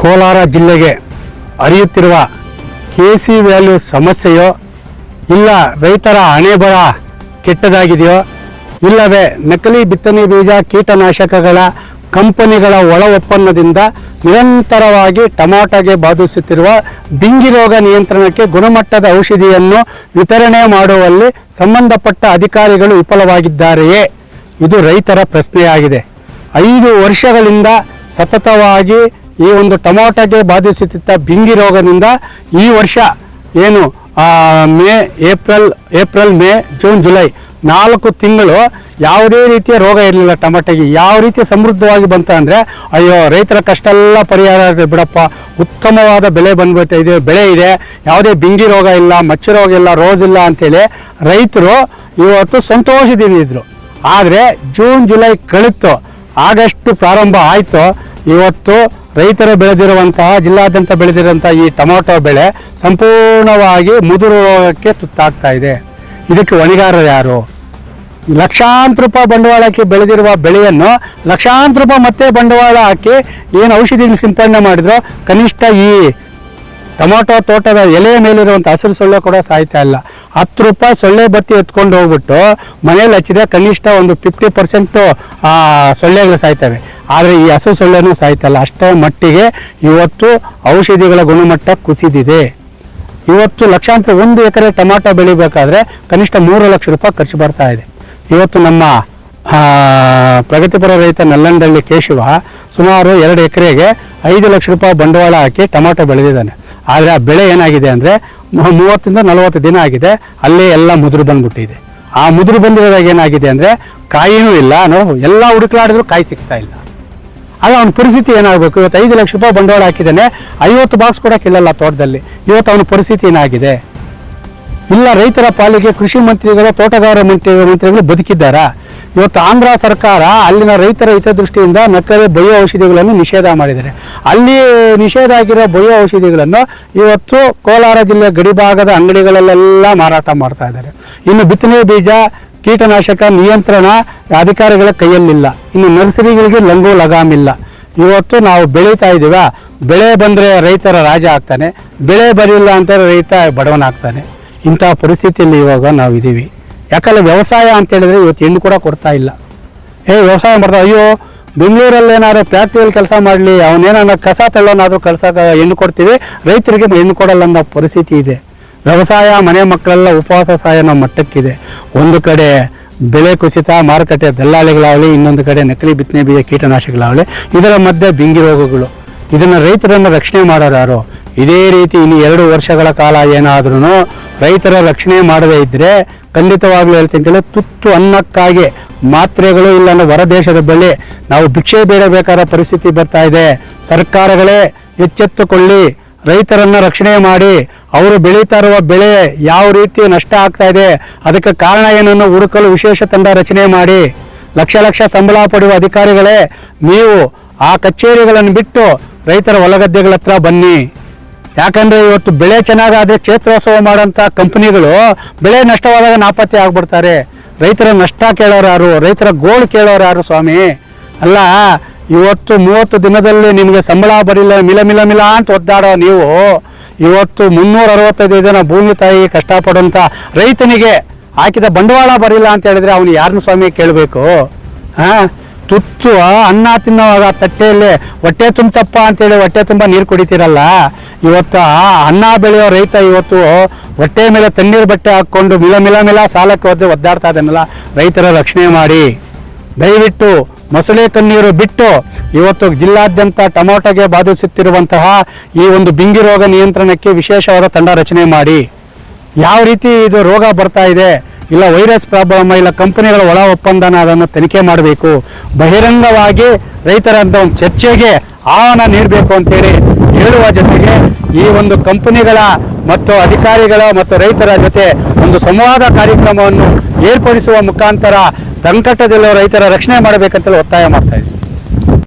ಕೋಲಾರ ಜಿಲ್ಲೆಗೆ ಹರಿಯುತ್ತಿರುವ K C value ಸಮಸ್ಯೆಯೋ, ಇಲ್ಲ ರೈತರ ಹಣೆಬರ ಕೆಟ್ಟದಾಗಿದೆಯೋ, ಇಲ್ಲವೇ ನಕಲಿ ಬಿತ್ತನೆ ಬೀಜ ಕೀಟನಾಶಕಗಳ ಕಂಪನಿಗಳ ಒಳ ಒಪ್ಪಂದದಿಂದ ನಿರಂತರವಾಗಿ ಟೊಮಾಟೊಗೆ ಬಾಧಿಸುತ್ತಿರುವ ಬಿಂಗಿ ರೋಗ ನಿಯಂತ್ರಣಕ್ಕೆ ಗುಣಮಟ್ಟದ ಔಷಧಿಯನ್ನು ವಿತರಣೆ ಮಾಡುವಲ್ಲಿ ಸಂಬಂಧಪಟ್ಟ ಅಧಿಕಾರಿಗಳು ವಿಫಲವಾಗಿದ್ದಾರೆಯೇ? ಇದು ರೈತರ ಪ್ರಶ್ನೆಯಾಗಿದೆ. ಐದು ವರ್ಷಗಳಿಂದ ಸತತವಾಗಿ ಈ ಒಂದು ಟೊಮೊಟೊಗೆ ಬಾಧಿಸುತ್ತಿದ್ದ ಬಿಂಗಿ ರೋಗದಿಂದ ಈ ವರ್ಷ ಏನು May, April April, May, June, July ನಾಲ್ಕು ತಿಂಗಳು ಯಾವುದೇ ರೀತಿಯ ರೋಗ ಇರಲಿಲ್ಲ ಟೊಮಾಟೊಗೆ. ಯಾವ ರೀತಿ ಸಮೃದ್ಧವಾಗಿ ಬಂತ ಅಂದರೆ, ಅಯ್ಯೋ, ರೈತರ ಕಷ್ಟ ಎಲ್ಲ ಪರಿಹಾರ ಆಗಿದೆ ಬಿಡಪ್ಪ. ಉತ್ತಮವಾದ ಬೆಳೆ ಬಂದ್ಬಿಟ್ಟಿದೆ ಬೆಳೆ ಇದೆ. ಯಾವುದೇ ಬಿಂಗಿ ರೋಗ ಇಲ್ಲ, ಮಚ್ಚು ರೋಗ ಇಲ್ಲ, ರೋಸ್ ಇಲ್ಲ ಅಂತೇಳಿ ರೈತರು ಇವತ್ತು ಸಂತೋಷದಿಂದಿದ್ರು ಆದರೆ ಜೂನ್, ಜುಲೈ ಕಳಿತು ಆಗಸ್ಟ್ ಪ್ರಾರಂಭ ಆಯಿತು. ಇವತ್ತು ರೈತರು ಬೆಳೆದಿರುವಂತಹ, ಜಿಲ್ಲಾದ್ಯಂತ ಬೆಳೆದಿರುವಂತಹ ಈ ಟೊಮೊಟೊ ಬೆಳೆ ಸಂಪೂರ್ಣವಾಗಿ ಮುದುರು ರೋಗಕ್ಕೆ ತುತ್ತಾಗ್ತಾ ಇದೆ. ಇದಕ್ಕೆ ಹೊಣೆಗಾರರು ಯಾರು? ಲಕ್ಷಾಂತರ ರೂಪಾಯಿ ಬಂಡವಾಳಕ್ಕೆ ಬೆಳೆದಿರುವ ಬೆಳೆಯನ್ನು ಲಕ್ಷಾಂತರ ರೂಪಾಯಿ ಮತ್ತೆ ಬಂಡವಾಳ ಹಾಕಿ ಏನು ಔಷಧಿ ಸಿಂಪಡಣೆ ಮಾಡಿದ್ರು, ಕನಿಷ್ಠ ಈ ಟೊಮಾಟೊ ತೋಟದ ಎಲೆಯ ಮೇಲಿರುವಂಥ ಹಸಿರು ಸೊಳ್ಳೆ ಕೂಡ ಸಾಯ್ತಾ ಇಲ್ಲ. ಹತ್ತು ರೂಪಾಯಿ ಸೊಳ್ಳೆ ಬತ್ತಿ ಎತ್ಕೊಂಡು ಹೋಗ್ಬಿಟ್ಟು ಮನೇಲಿ ಹಚ್ಚಿದ್ರೆ ಕನಿಷ್ಠ ಒಂದು ಫಿಫ್ಟಿ ಪರ್ಸೆಂಟು ಸೊಳ್ಳೆಗಳು ಸಾಯ್ತವೆ. ಆದರೆ ಈ ಹಸಿರು ಸೊಳ್ಳೆನೂ ಸಾಯ್ತಲ್ಲ ಅಷ್ಟೇ ಮಟ್ಟಿಗೆ ಇವತ್ತು ಔಷಧಿಗಳ ಗುಣಮಟ್ಟ ಕುಸಿದಿದೆ. ಇವತ್ತು ಲಕ್ಷಾಂತರ ಒಂದು ಎಕರೆ ಟೊಮಾಟೊ ಬೆಳಿಬೇಕಾದ್ರೆ ಕನಿಷ್ಠ ಮೂರು ಲಕ್ಷ ರೂಪಾಯಿ ಖರ್ಚು ಬರ್ತಾ ಇದೆ. ಇವತ್ತು ನಮ್ಮ ಪ್ರಗತಿಪರ ರೈತ ನಲ್ಲಂದಳ್ಳಿ ಕೇಶವ ಸುಮಾರು ಎರಡು ಎಕರೆಗೆ ಐದು ಲಕ್ಷ ರೂಪಾಯಿ ಬಂಡವಾಳ ಹಾಕಿ ಟೊಮಾಟೊ ಬೆಳೆದಿದ್ದಾನೆ. ಆದರೆ ಆ ಬೆಳೆ ಏನಾಗಿದೆ ಅಂದರೆ ಮೂವತ್ತರಿಂದ ನಲವತ್ತು ದಿನ ಆಗಿದೆ, ಅಲ್ಲೇ ಎಲ್ಲ ಮುದುರು ಬಂದ್ಬಿಟ್ಟಿದೆ. ಆ ಮುದುರು ಬಂದಿರೋದಾಗ ಏನಾಗಿದೆ ಅಂದರೆ ಕಾಯಿನೂ ಇಲ್ಲ, ನಾವು ಎಲ್ಲ ಹುಡುಕ್ಲಾಡಿದ್ರು ಕಾಯಿ ಸಿಗ್ತಾ ಇಲ್ಲ. ಆಗ ಅವನ ಪರಿಸ್ಥಿತಿ ಏನಾಗಬೇಕು? ಇವತ್ತು ಐದು ಲಕ್ಷ ರೂಪಾಯಿ ಬಂಡವಾಳ ಹಾಕಿದ್ದಾನೆ, ಐವತ್ತು ಬಾಕ್ಸ್ ಕೂಡ ಕೇಳಲ್ಲ ತೋಟದಲ್ಲಿ. ಇವತ್ತು ಅವನ ಪರಿಸ್ಥಿತಿ ಏನಾಗಿದೆ? ಇಲ್ಲ ರೈತರ ಪಾಲಿಗೆ ಕೃಷಿ ಮಂತ್ರಿಗಳು, ತೋಟಗಾರ ಮಂತ್ರಿ ಮಂತ್ರಿಗಳು ಬದುಕಿದ್ದಾರಾ? ಇವತ್ತು ಆಂಧ್ರ ಸರ್ಕಾರ ಅಲ್ಲಿನ ರೈತರ ಹಿತದೃಷ್ಟಿಯಿಂದ ನಕಲಿ ಬಯೋ ಔಷಧಿಗಳನ್ನು ನಿಷೇಧ ಮಾಡಿದ್ದಾರೆ. ಅಲ್ಲಿ ನಿಷೇಧ ಆಗಿರೋ ಬಯೋ ಔಷಧಿಗಳನ್ನು ಇವತ್ತು ಕೋಲಾರ ಜಿಲ್ಲೆ ಗಡಿಭಾಗದ ಅಂಗಡಿಗಳಲ್ಲೆಲ್ಲ ಮಾರಾಟ ಮಾಡ್ತಾ ಇದ್ದಾರೆ. ಇನ್ನು ಬಿತ್ತನೆ ಬೀಜ, ಕೀಟನಾಶಕ, ನಿಯಂತ್ರಣ ಅಧಿಕಾರಿಗಳ ಕೈಯಲ್ಲಿಲ್ಲ. ಇನ್ನು ನರ್ಸರಿಗಳಿಗೆ ಲಂಗು ಲಗಾಮಿಲ್ಲ ಇವತ್ತು ನಾವು ಬೆಳೀತಾ ಇದ್ದೀವ? ಬೆಳೆ ಬಂದರೆ ರೈತರ ರಾಜ ಆಗ್ತಾನೆ, ಬೆಳೆ ಬರಲಿಲ್ಲ ಅಂತ ರೈತ ಬಡವನಾಗ್ತಾನೆ. ಇಂಥ ಪರಿಸ್ಥಿತಿಯಲ್ಲಿ ಇವಾಗ ನಾವು ಇದ್ದೀವಿ ಯಾಕಂದ್ರೆ ವ್ಯವಸಾಯ ಅಂತ ಹೇಳಿದ್ರೆ ಇವತ್ತು ಹೆಣ್ಣು ಕೂಡ ಕೊಡ್ತಾ ಇಲ್ಲ. ಏ, ವ್ಯವಸಾಯ ಮಾಡ್ತಾ ಅಯ್ಯೋ, ಬೆಂಗಳೂರಲ್ಲಿ ಏನಾದ್ರು ಫ್ಯಾಕ್ಟ್ರಿಯಲ್ಲಿ ಕೆಲಸ ಮಾಡಲಿ ಅವನೇನಾದ್ರು ಕಸ ತಳ್ಳೋನಾದ್ರೂ ಕಳ್ಸಕ್ಕೆ ಹೆಣ್ಣು ಕೊಡ್ತೀವಿ, ರೈತರಿಗೆ ಹೆಣ್ಣು ಕೊಡಲ್ಲ ಅನ್ನೋ ಪರಿಸ್ಥಿತಿ ಇದೆ. ವ್ಯವಸಾಯ, ಮನೆ ಮಕ್ಕಳೆಲ್ಲ ಉಪವಾಸ ಸಾಯನೋ ಮಟ್ಟಕ್ಕಿದೆ. ಒಂದು ಕಡೆ ಬೆಳೆ ಕುಸಿತ, ಮಾರುಕಟ್ಟೆ ದಲ್ಲಾಳಿಗಳಾಗಲಿ, ಇನ್ನೊಂದು ಕಡೆ ನಕಲಿ ಬಿತ್ತನೆ ಬೀಜ ಕೀಟನಾಶಕಗಳಾಗಲಿ ಇದರ ಮಧ್ಯೆ ಬಿಂಗಿ ರೋಗಗಳು. ಇದನ್ನು ರೈತರನ್ನು ರಕ್ಷಣೆ ಮಾಡೋರು ಯಾರು? ಇದೇ ರೀತಿ ಇಲ್ಲಿ ಎರಡು ವರ್ಷಗಳ ಕಾಲ ಏನಾದ್ರೂ ರೈತರ ರಕ್ಷಣೆ ಮಾಡದೇ ಇದ್ದರೆ ಖಂಡಿತವಾಗ್ಲೂ ಹೇಳ್ತೀನಿ ಕೇಳಿ ತುತ್ತು ಅನ್ನಕ್ಕಾಗಿ ಮಾತ್ರೆಗಳು ಇಲ್ಲ ಅನ್ನೋ ಹೊರದೇಶದ ಬಳಿ ನಾವು ಭಿಕ್ಷೆ ಬೇಡಬೇಕಾದ ಪರಿಸ್ಥಿತಿ ಬರ್ತಾ ಇದೆ. ಸರ್ಕಾರಗಳೇ ಎಚ್ಚೆತ್ತುಕೊಳ್ಳಿ, ರೈತರನ್ನ ರಕ್ಷಣೆ ಮಾಡಿ, ಅವರು ಬೆಳೀತಾ ಇರುವ ಬೆಳೆ ಯಾವ ರೀತಿ ನಷ್ಟ ಆಗ್ತಾ ಇದೆ, ಅದಕ್ಕೆ ಕಾರಣ ಏನನ್ನು ಹುಡುಕಲು ವಿಶೇಷ ತಂಡ ರಚನೆ ಮಾಡಿ. ಲಕ್ಷ ಲಕ್ಷ ಸಂಬಳ ಪಡೆಯುವ ಅಧಿಕಾರಿಗಳೇ, ನೀವು ಆ ಕಚೇರಿಗಳನ್ನು ಬಿಟ್ಟು ರೈತರ ಹೊಲಗದ್ದೆಗಳ ಹತ್ರ ಬನ್ನಿ. ಯಾಕಂದ್ರೆ ಇವತ್ತು ಬೆಳೆ ಚೆನ್ನಾಗಾದ್ರೆ ಕ್ಷೇತ್ರೋತ್ಸವ ಮಾಡೋಂಥ ಕಂಪನಿಗಳು ಬೆಳೆ ನಷ್ಟವಾದಾಗ ನಾಪತ್ತೆ ಆಗ್ಬಿಡ್ತಾರೆ. ರೈತರ ನಷ್ಟ ಕೇಳೋರು ಯಾರು? ರೈತರ ಗೋಳು ಕೇಳೋರು ಯಾರು ಸ್ವಾಮಿ? ಅಲ್ಲ, ಇವತ್ತು ಮೂವತ್ತು ದಿನದಲ್ಲಿ ನಿಮಗೆ ಸಂಬಳ ಬರಿಲ್ಲ, ಮಿಲ ಮಿಲ ಮಿಲ ಅಂತ ಒದ್ದಾಡೋ ನೀವು, ಇವತ್ತು ಮುನ್ನೂರ ಅರವತ್ತೈದು ದಿನ ಭೂಮಿ ತಾಯಿ ಕಷ್ಟಪಡುವಂಥ ರೈತನಿಗೆ ಹಾಕಿದ ಬಂಡವಾಳ ಬರಿಲ್ಲ ಅಂತ ಹೇಳಿದ್ರೆ ಅವನು ಯಾರನ್ನು ಸ್ವಾಮಿ ಕೇಳಬೇಕು? ಹಾಂ? ತುತ್ತು ಅನ್ನ ತಿನ್ನೋವಾಗ ತಟ್ಟೆಯಲ್ಲಿ ಹೊಟ್ಟೆ ತುಂಬಪ್ಪ ಅಂತೇಳಿ ಹೊಟ್ಟೆ ತುಂಬ ನೀರು ಕುಡಿತೀರಲ್ಲ? ಇವತ್ತು ಅನ್ನ ಬೆಳೆಯೋ ರೈತ ಇವತ್ತು ಹೊಟ್ಟೆ ಮೇಲೆ ತಣ್ಣೀರು ಬಟ್ಟೆ ಹಾಕ್ಕೊಂಡು ಮಿಲ ಮಿಲ ಮಿಲ ಸಾಲಕ್ಕೆ ಒದ್ದು ಒದ್ದಾಡ್ತಾ ಇದ್ದಾನಲ್ಲ? ರೈತರ ರಕ್ಷಣೆ ಮಾಡಿ. ದಯವಿಟ್ಟು ಮೊಸಳೆ ಕಣ್ಣೀರು ಬಿಟ್ಟು ಇವತ್ತು ಜಿಲ್ಲಾದ್ಯಂತ ಟೊಮೊಟೊಗೆ ಬಾಧಿಸುತ್ತಿರುವಂತಹ ಈ ಒಂದು ಬಿಂಗಿ ರೋಗ ನಿಯಂತ್ರಣಕ್ಕೆ ವಿಶೇಷವಾದ ತಂಡ ರಚನೆ ಮಾಡಿ. ಯಾವ ರೀತಿ ಇದು ರೋಗ ಬರ್ತಾ ಇದೆ? ಇಲ್ಲ ವೈರಸ್ ಪ್ರಾಬ್ಲಮ್, ಇಲ್ಲ ಕಂಪನಿಗಳ ಒಳ ಒಪ್ಪಂದನ ಅದನ್ನು ತನಿಖೆ ಮಾಡಬೇಕು. ಬಹಿರಂಗವಾಗಿ ರೈತರಂತ ಒಂದು ಚರ್ಚೆಗೆ ಆಹ್ವಾನ ನೀಡಬೇಕು ಅಂತೇಳಿ ಹೇಳುವ ಜೊತೆಗೆ ಈ ಒಂದು ಕಂಪನಿಗಳ ಮತ್ತು ಅಧಿಕಾರಿಗಳ ಮತ್ತು ರೈತರ ಜೊತೆ ಒಂದು ಸಂವಾದ ಕಾರ್ಯಕ್ರಮವನ್ನು ಏರ್ಪಡಿಸುವ ಮುಖಾಂತರ ಸಂಕಟದಲ್ಲಿರುವ ರೈತರ ರಕ್ಷಣೆ ಮಾಡಬೇಕಂತೇಳಿ ಒತ್ತಾಯ ಮಾಡ್ತಾ ಇದ್ದೀವಿ